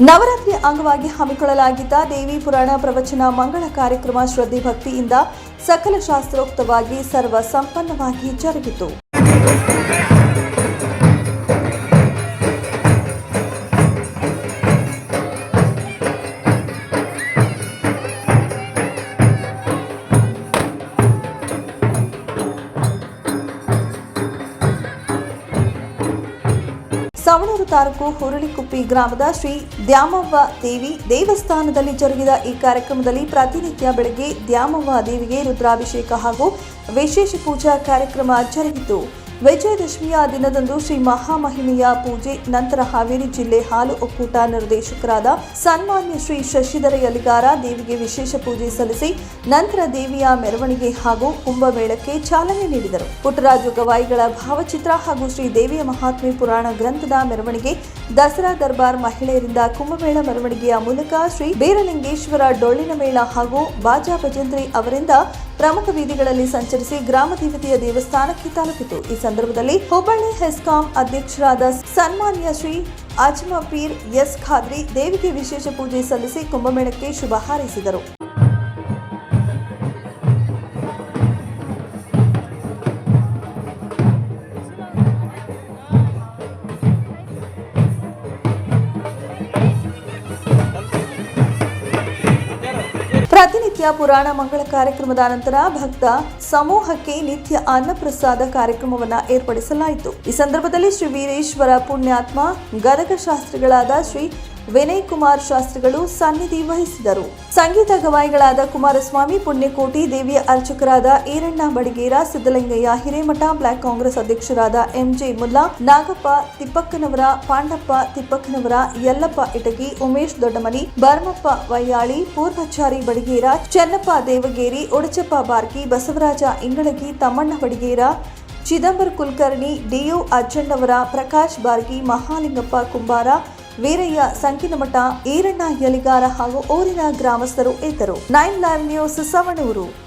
ನವರಾತ್ರಿ ಅಂಗವಾಗಿ ಹಮ್ಮಿಕೊಳ್ಳಲಾಗಿದ್ದ ದೇವಿ ಪುರಾಣ ಪ್ರವಚನ ಮಂಗಳ ಕಾರ್ಯಕ್ರಮ ಶ್ರದ್ಧೆ ಭಕ್ತಿಯಿಂದ ಸಕಲ ಶಾಸ್ತ್ರೋಕ್ತವಾಗಿ ಸರ್ವ ಸಂಪನ್ನವಾಗಿ ಜರುಗಿತು. ಸವಣೂರು ತಾಲೂಕು ಹುರುಳಿಕುಪ್ಪಿ ಗ್ರಾಮದ ಶ್ರೀ ದ್ಯಾಮವ್ವ ದೇವಿ ದೇವಸ್ಥಾನದಲ್ಲಿ ಜರುಗಿದ ಈ ಕಾರ್ಯಕ್ರಮದಲ್ಲಿ ಪ್ರತಿನಿತ್ಯ ಬೆಳಗ್ಗೆ ದ್ಯಾಮವ್ವ ದೇವಿಗೆ ರುದ್ರಾಭಿಷೇಕ ಹಾಗೂ ವಿಶೇಷ ಪೂಜಾ ಕಾರ್ಯಕ್ರಮ ಜರುಗಿತು. ವಿಜಯದಶಮಿಯ ದಿನದಂದು ಶ್ರೀ ಮಹಾಮಹಿಮೆಯ ಪೂಜೆ, ನಂತರ ಹಾವೇರಿ ಜಿಲ್ಲೆ ಹಾಲು ಒಕ್ಕೂಟ ನಿರ್ದೇಶಕರಾದ ಸನ್ಮಾನ್ಯ ಶ್ರೀ ಶಶಿಧರ ಯಲಿಗಾರ ದೇವಿಗೆ ವಿಶೇಷ ಪೂಜೆ ಸಲ್ಲಿಸಿ, ನಂತರ ದೇವಿಯ ಮೆರವಣಿಗೆ ಹಾಗೂ ಕುಂಭಮೇಳಕ್ಕೆ ಚಾಲನೆ ನೀಡಿದರು. ಪುಟ್ಟರಾಜು ಗವಾಯಿಗಳ ಭಾವಚಿತ್ರ ಹಾಗೂ ಶ್ರೀ ದೇವಿಯ ಮಹಾತ್ಮೆ ಪುರಾಣ ಗ್ರಂಥದ ಮೆರವಣಿಗೆ ದಸರಾ ದರ್ಬಾರ್ ಮಹಿಳೆಯರಿಂದ ಕುಂಭಮೇಳ ಮೆರವಣಿಗೆಯ ಮೂಲಕ ಶ್ರೀ ಬೀರಲಿಂಗೇಶ್ವರ ಡೊಳ್ಳಿನ ಮೇಳ ಹಾಗೂ ಬಾಜಾ ಭಜಂತ್ರಿ ಅವರಿಂದ ಪ್ರಮುಖ ಬೀದಿಗಳಲ್ಲಿ ಸಂಚರಿಸಿ ಗ್ರಾಮ ದೇವತೆಯ ದೇವಸ್ಥಾನಕ್ಕೆ ತಲುಪಿತು. ಈ ಸಂದರ್ಭದಲ್ಲಿ ಹುಬ್ಬಳ್ಳಿ ಹೆಸ್ಕಾಂ ಅಧ್ಯಕ್ಷರಾದ ಸನ್ಮಾನ್ಯ ಶ್ರೀ ಅಜ್ಮಪೀರ್ ಎಸ್ ಖಾದ್ರಿ ದೇವಿಗೆ ವಿಶೇಷ ಪೂಜೆ ಸಲ್ಲಿಸಿ ಕುಂಭಮೇಳಕ್ಕೆ ಶುಭ ಹಾರೈಸಿದರು. ಪ್ರತಿನಿತ್ಯ ಪುರಾಣ ಮಂಗಳ ಕಾರ್ಯಕ್ರಮದ ನಂತರ ಭಕ್ತ ಸಮೂಹಕ್ಕೆ ನಿತ್ಯ ಅನ್ನಪ್ರಸಾದ ಕಾರ್ಯಕ್ರಮವನ್ನು ಏರ್ಪಡಿಸಲಾಯಿತು. ಈ ಸಂದರ್ಭದಲ್ಲಿ ಶ್ರೀ ವೀರೇಶ್ವರ ಪುಣ್ಯಾತ್ಮ, ಗದಗ ಶಾಸ್ತ್ರಿಗಳಾದ ಶ್ರೀ ವಿನಯ್ ಕುಮಾರ್ ಶಾಸ್ತ್ರಿಗಳು ಸನ್ನಿಧಿ ವಹಿಸಿದರು. ಸಂಗೀತ ಗವಾಯಿಗಳಾದ ಕುಮಾರಸ್ವಾಮಿ, ಪುಣ್ಯಕೋಟಿ, ದೇವಿಯ ಅರ್ಚಕರಾದ ಈರಣ್ಣ ಬಡಗೇರ, ಸಿದ್ದಲಿಂಗಯ್ಯ, ಹಿರೇಮಠ, ಬ್ಲಾಕ್ ಕಾಂಗ್ರೆಸ್ ಅಧ್ಯಕ್ಷರಾದ ಎಂಜೆ ಮುಲ್ಲಾ, ನಾಗಪ್ಪ ತಿಪ್ಪಕ್ಕನವರ, ಪಾಂಡಪ್ಪ ತಿಪ್ಪಕ್ಕನವರ, ಯಲ್ಲಪ್ಪ ಇಟಗಿ, ಉಮೇಶ್ ದೊಡ್ಡಮನಿ ಭರಮಪ್ಪ ವಯ್ಯಾಳಿ ಪೂರ್ವಚಾರಿ ಬಡಗೇರ, ಚೆನ್ನಪ್ಪ ದೇವಗೇರಿ, ಉಡಚಪ್ಪ ಬಾರ್ಕಿ, ಬಸವರಾಜ ಇಂಗಳಗಿ, ತಮ್ಮಣ್ಣ ಬಡಗೇರ, ಚಿದಂಬರ ಕುಲಕರ್ಣಿ ಡಿಯು ಅಜ್ಜಣ್ಣವರ, ಪ್ರಕಾಶ್ ಬಾರ್ಗಿ ಮಹಾಲಿಂಗಪ್ಪ ಕುಂಬಾರ ವೀರಯ್ಯ ಸಂಕಿನಮಠ ಈರಣ್ಣ ಯಲಿಗಾರ ಹಾಗೂ ಊರಿನ ಗ್ರಾಮಸ್ಥರು ಇದ್ದರು. Nine live news Savanur.